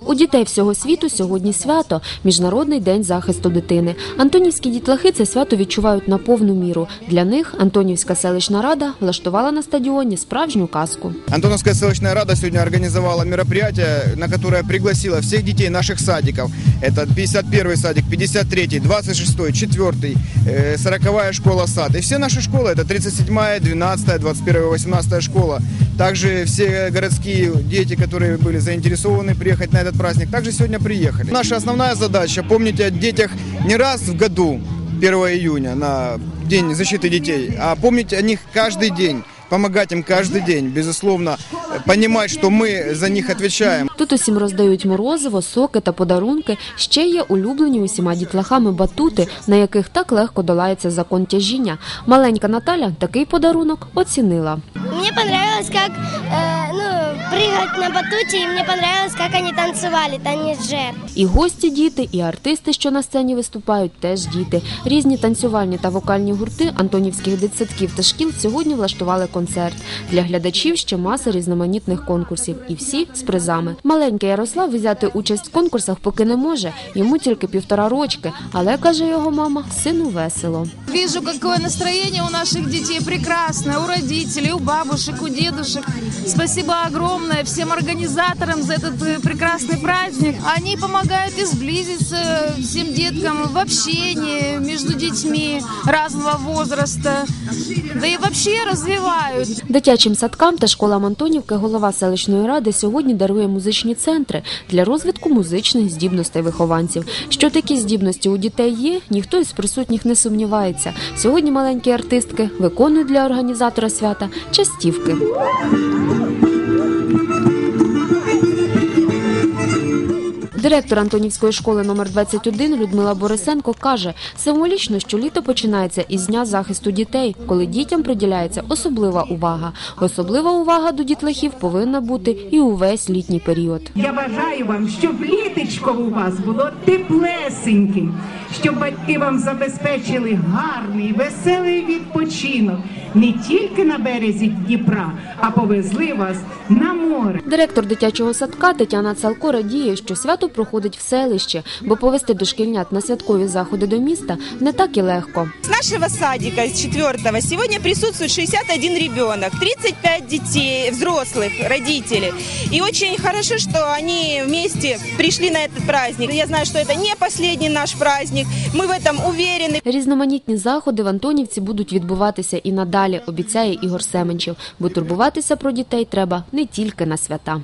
У дітей всього світу сьогодні свято Міжнародний день захисту дитини. Антонівські дітлахи це свято відчувають на повну міру. Для них Антонівська селищна рада влаштувала на стадіоні справжню казку. Антоновская селочная рада сегодня организовала мероприятие, на которое пригласила всех детей наших садиков. Это 51 садик, 53, 26, 4, 40 школа сад. И все наши школы, это 37, 12, 21, 18 школа. Также все городские дети, которые были заинтересованы приехать на этот праздник, также сегодня приехали. Наша основная задача помнить о детях не раз в году, 1 июня, на День защиты детей, а помнить о них каждый день. Помогать им каждый день, безусловно, понимать, что мы за них отвечаем. Тут усім роздають морозиво, соки та подарунки. Ще є улюблені усіма дітлахами батути, на яких так легко долається закон тяжіння. Маленька Наталя такий подарунок оцінила. Мне понравилось, как э, ну, прыгать на батуте, и мне понравилось, как они танцевали, танец жертв. І гості діти, і артисти, що на сцені виступають, теж діти. Різні танцювальні та вокальні гурти антонівських дитсадків та шкіл сьогодні влаштували концерт. Для глядачів ще маса різноманітних конкурсів, і всі з призами. Маленький Ярослав взяти участь в конкурсах поки не може. Йому тільки півтора рочки, але каже його мама, сину весело. Вижу, какое настроение у наших детей прекрасное, у родителей, у бабушек, у дедушек. Спасибо огромное всем организаторам за этот э, прекрасный праздник. Они помогают и сблизиться всем деткам в общении между детьми разного возраста. Да и вообще развивают. Дитячим садкам та школам Антонівки голова селищної ради сьогодні дарує музичні центри для розвитку музичних здібностей вихованців. Що такі здібності у дітей є, ніхто із присутніх не сумнівається. Сьогодні маленькі артистки виконують для організатора свята частівки. Директор Антонівської школи номер 21 Людмила Борисенко каже, символічно, що літо починається із дня захисту дітей, коли дітям приділяється особлива увага. Особлива увага до дітлахів повинна бути і увесь літній період. Я бажаю вам, щоб літочко у вас було теплесеньким, щоб батьки вам забезпечили гарний, веселий відпочинок не тільки на березі Дніпра, а повезли вас на море. Директор дитячого садка Тетяна Цалко радіє, що свято проходить в селищі, бо повести дошкільнят на святкові заходи до міста не так і легко. С нашего садика, с четвертого, сегодня присутствует 61 ребенок, 35 детей, взрослых, родителей. И очень хорошо, что они вместе пришли на этот праздник. Я знаю, что это не последний наш праздник, мы в этом уверены. Різноманітні заходи в Антонівці будуть відбуватися і надалі, обіцяє Ігор Семенчев, бо турбуватися про дітей треба не тільки на свята.